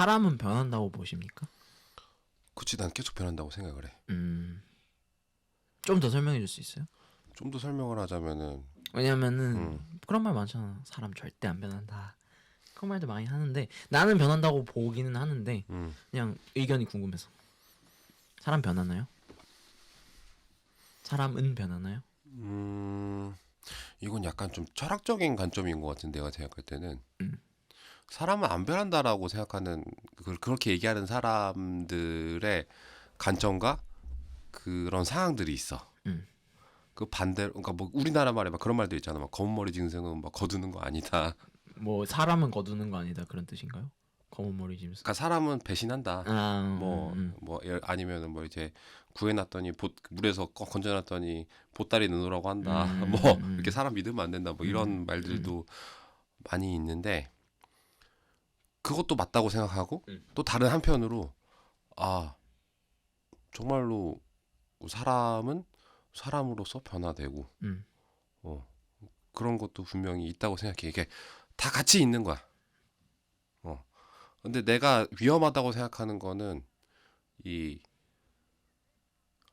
사람은 변한다고 보십니까? 그치 난 계속 변한다고 생각을 해. 음. 좀 더 설명해 줄 수 있어요? 좀 더 설명을 하자면은 왜냐면은 음. 그런 말 많잖아. 사람 절대 안 변한다. 그런 말도 많이 하는데 나는 변한다고 보기는 하는데 음, 그냥 의견이 궁금해서. 사람 변하나요? 사람은 변하나요? 음 이건 약간 좀 철학적인 관점인 것 같은 내가 생각할 때는 음. 사람은 안 변한다라고 생각하는 그 그렇게 얘기하는 사람들의 관점과 그런 상황들이 있어. 음. 그 반대로 그러니까 뭐 우리나라 말에 막 그런 말도 있잖아. 막 검은 머리 짐승은 막 거두는 거 아니다. 뭐 사람은 거두는 거 아니다 그런 뜻인가요? 검은 머리 짐승. 그러니까 사람은 배신한다. 아, 뭐, 음, 뭐, 예, 아니면은 뭐 이제 구해놨더니 보, 물에서 꺼- 건져놨더니 보따리 넣으라고 한다. 음, 뭐, 음. 이렇게 사람 믿으면 안 된다. 뭐 이런 말들도 많이 있는데, 그것도 맞다고 생각하고, 음. 또 다른 한편으로, 아, 정말로 사람은 사람으로서 변화되고, 음. 어, 그런 것도 분명히 있다고 생각해. 이게 다 같이 있는 거야. 어. 근데 내가 위험하다고 생각하는 거는 이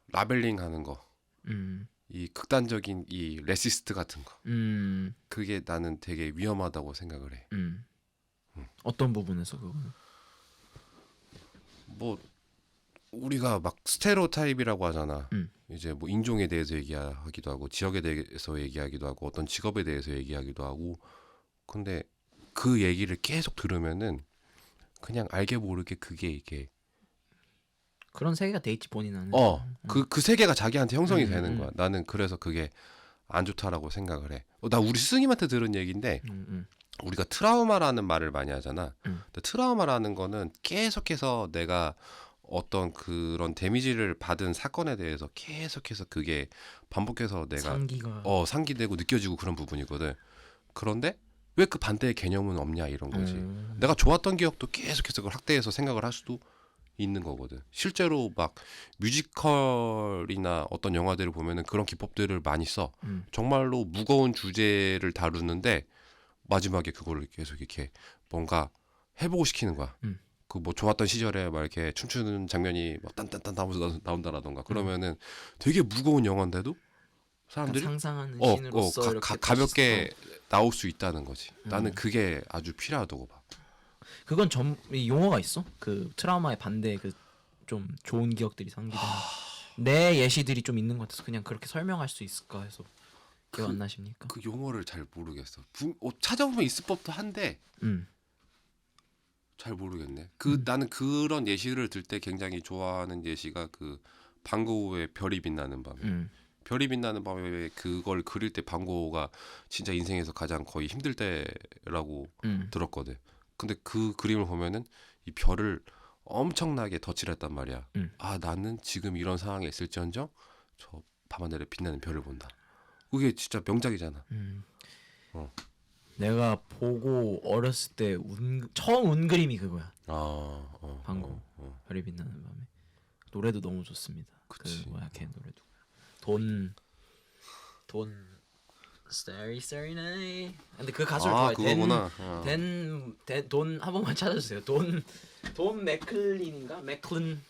라벨링 하는 거, 음. 이 극단적인 이 레시스트 같은 거. 음. 그게 나는 되게 위험하다고 생각을 해. 음. 어떤 부분에서 그거는? 뭐 우리가 막 스테레오타입이라고 하잖아. 음. 이제 뭐 인종에 대해서 얘기하기도 하고 지역에 대해서 얘기하기도 하고 어떤 직업에 대해서 얘기하기도 하고 근데 그 얘기를 계속 들으면은 그냥 알게 모르게 그게 이게 그런 세계가 돼 있지 본인은. 어그그 세계가 자기한테 형성이 음, 되는 음. 거야. 나는 그래서 그게 안 좋다라고 생각을 해. 어, 나 우리 스승님한테 들은 얘기인데 음, 음. 우리가 트라우마라는 말을 많이 하잖아. 음. 근데 트라우마라는 거는 계속해서 내가 어떤 그런 데미지를 받은 사건에 대해서 계속해서 그게 반복해서 내가 상기가. 어 상기되고 느껴지고 그런 부분이거든. 그런데 왜 그 반대의 개념은 없냐 이런 거지. 음. 내가 좋았던 기억도 계속해서 그걸 확대해서 생각을 할 수도 있는 거거든. 실제로 막 뮤지컬이나 어떤 영화들을 보면은 그런 기법들을 많이 써. 음. 정말로 무거운 주제를 다루는데 마지막에 그거를 계속 이렇게 뭔가 해보고 시키는 거야. 음. 그뭐 좋았던 시절에 막 이렇게 춤추는 장면이 막 딴딴딴 하면서 나온다라던가 그러면은 되게 무거운 영화인데도 사람들이 그러니까 상상하는 어, 신으로서 어, 가, 가, 다시 나올 수 있다는 거지. 음. 나는 그게 아주 필요하다고 봐. 또- 그건 점이 용어가 있어? 그 트라우마의 반대 그 좀 좋은 기억들이 상기되는 내 예시들이 좀 있는 것 같아서 그냥 그렇게 설명할 수 있을까 해서 기억 안 나십니까? 그 용어를 잘 모르겠어. 분, 어, 찾아보면 있을 법도 한데 음. 잘 모르겠네. 그 나는 그런 예시를 들 때 굉장히 좋아하는 예시가 그 방고우의 별이 빛나는 밤. 음. 별이 빛나는 밤에 그걸 그릴 때 방고우가 진짜 인생에서 가장 거의 힘들 때라고 음. 들었거든. 근데 그 그림을 보면은 이 별을 엄청나게 덧칠을 했단 말이야. 음. 아 나는 지금 이런 상황에 있을지언정 저 밤하늘에 빛나는 별을 본다. 그게 진짜 명작이잖아. 음. 어. 내가 보고 어렸을 때 운, 처음 운 그림이 그거야. 아, 어, 방고. 어, 어. 별이 빛나는 밤에. 노래도 너무 좋습니다. 그치. 그 뭐야 걔 노래도. 돈. 돈. Starry Starry Night. 근데 그 가수를 아, 좋아해. 그거구나. 어. 돈한 번만 찾아주세요. 돈, 돈 맥클린인가? 맥클린.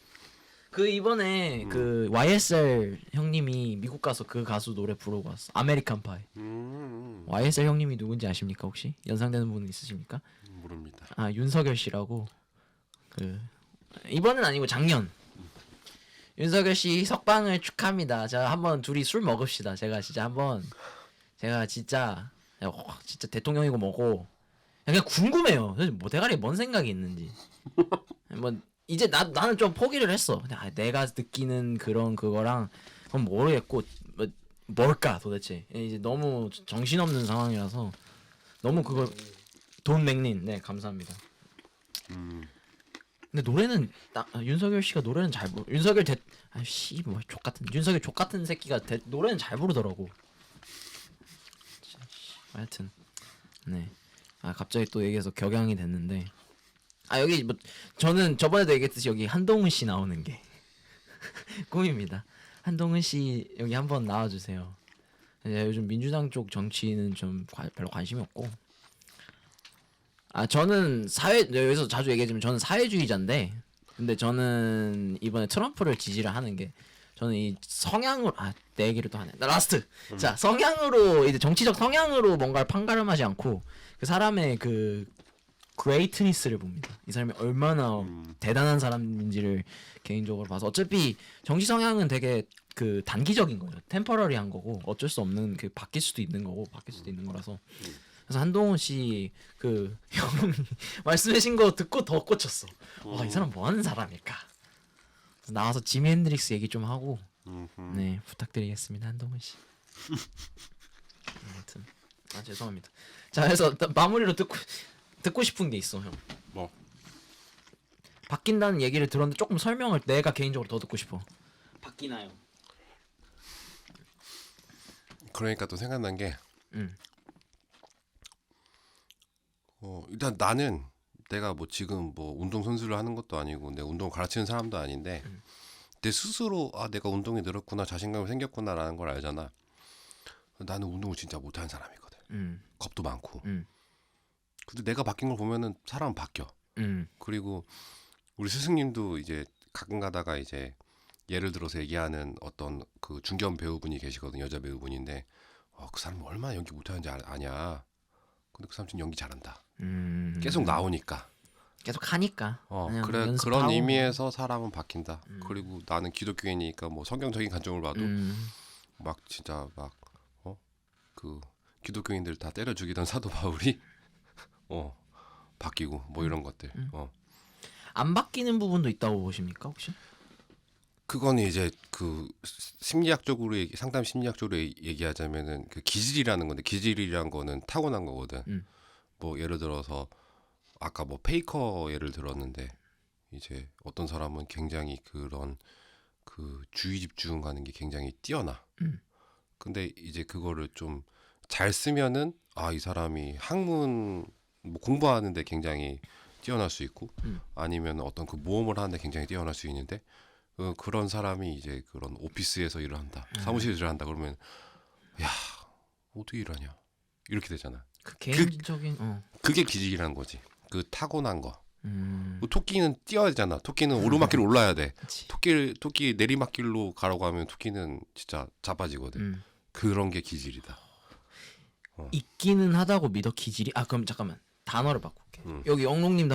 그 이번에 음. 그 YSL 형님이 미국 가서 그 가수 노래 부르고 왔어. 아메리칸 파이. 음, YSL 형님이 누군지 아십니까 혹시? 연상되는 분 있으십니까? 음, 모릅니다. 아 윤석열 씨라고 그 이번은 아니고 작년 윤석열 씨 석방을 축하합니다. 자 한번 둘이 술 먹읍시다. 제가 진짜 한번 제가 진짜 야, 어, 진짜 대통령이고 뭐고 그냥 궁금해요. 그래서 뭐 대가리 뭔 생각이 있는지 뭐 이제 나 나는 좀 포기를 했어. 그냥 아, 내가 느끼는 그런 그거랑 그건 모르겠고 뭐, 뭘까 도대체 이제 너무 정신 없는 상황이라서 너무 그걸 돈 맥린 네 감사합니다. 음, 근데 노래는 나, 아, 윤석열 씨가 노래는 잘 부르. 윤석열 대 아씨 뭐족 같은 윤석열 족 같은 새끼가 대, 노래는 잘 부르더라고. 하여튼 네. 아 갑자기 또 얘기해서 격양이 됐는데 아 여기 뭐 저는 저번에도 얘기했듯이 여기 한동훈 씨 나오는 게 꿈입니다. 한동훈 씨 여기 한번 나와주세요. 이제 요즘 민주당 쪽 정치는 좀 관- 별로 관심이 없고 아 저는 사회 여기서 자주 얘기하지만 저는 사회주의자인데 근데 저는 이번에 트럼프를 지지를 하는 게 저는 이 성향으로 아내 얘기를 또 하네 나 라스트 자 성향으로 이제 정치적 성향으로 뭔가를 판가름하지 않고 그 사람의 그 그레이트니스를 봅니다 이 사람이 얼마나 대단한 사람인지를 개인적으로 봐서 어차피 정치 성향은 되게 그 단기적인 거죠 템퍼러리한 거고 어쩔 수 없는 그 바뀔 수도 있는 거고 바뀔 수도 있는 거라서 그래서 한동훈 씨그 형님 말씀하신 거 듣고 더 꽂혔어. 와 이 사람 뭐 하는 사람일까? 그래서 나와서 지미 핸드릭스 얘기 좀 하고 네 부탁드리겠습니다 한동훈 씨. 아무튼 아 죄송합니다. 자 그래서 또 마무리로 듣고 듣고 싶은 게 있어 형. 뭐 바뀐다는 얘기를 들었는데 조금 설명을 내가 개인적으로 더 듣고 싶어. 바뀌나요? 그러니까 또 생각난 게 음. 어, 일단 나는 내가 뭐 지금 뭐 운동 선수를 하는 것도 아니고 내 운동 가르치는 사람도 아닌데 내 스스로 아 내가 운동이 늘었구나 자신감이 생겼구나라는 걸 알잖아. 나는 운동을 진짜 못하는 사람이거든. 음. 겁도 많고. 음. 근데 내가 바뀐 걸 보면은 사람은 바뀌어. 음. 그리고 우리 스승님도 이제 가끔 가다가 이제 예를 들어서 얘기하는 어떤 그 중견 배우분이 계시거든 여자 배우분인데 어, 그 사람이 얼마나 연기 못하는지 아, 아냐. 근데 그 사람 진짜 연기 잘한다. 음. 계속 나오니까. 계속 하니까. 어, 그래. 그런 의미에서 사람은 바뀐다. 그리고 나는 기독교인이니까 뭐 성경적인 관점을 봐도 음. 막 진짜 막 어 그 기독교인들 다 때려 죽이던 사도 바울이 어 바뀌고 뭐 이런 것들. 음. 어안 바뀌는 부분도 있다고 보십니까 혹시? 그거는 이제 그 심리학적으로 얘기, 상담 심리학적으로 얘기- 얘기하자면은 그 기질이라는 건데 기질이란 거는 타고난 거거든. 음. 뭐 예를 들어서 아까 뭐 페이커 예를 들었는데 이제 어떤 사람은 굉장히 그런 그 주의 집중하는 게 굉장히 뛰어나. 음. 근데 이제 그거를 좀 잘 쓰면은 아 이 사람이 학문 뭐 공부하는데 굉장히 뛰어날 수 있고 음. 아니면 어떤 그 모험을 하는데 굉장히 뛰어날 수 있는데 어, 그런 사람이 이제 그런 오피스에서 일을 한다 음. 사무실에서 일을 한다 그러면 야 어떻게 일하냐 이렇게 되잖아 그 개인적인 어. 그게 기질이라는 거지 그 타고난 거 음. 뭐 토끼는 뛰어야 되잖아 토끼는 오르막길 올라야 돼 그치. 토끼 토끼 내리막길로 가라고 하면 토끼는 진짜 자빠지거든 음. 그런 게 기질이다 있기는 하다고 믿어 기질이. 아 그럼 잠깐만 단어를 바꿀게. 음. 여기 영롱님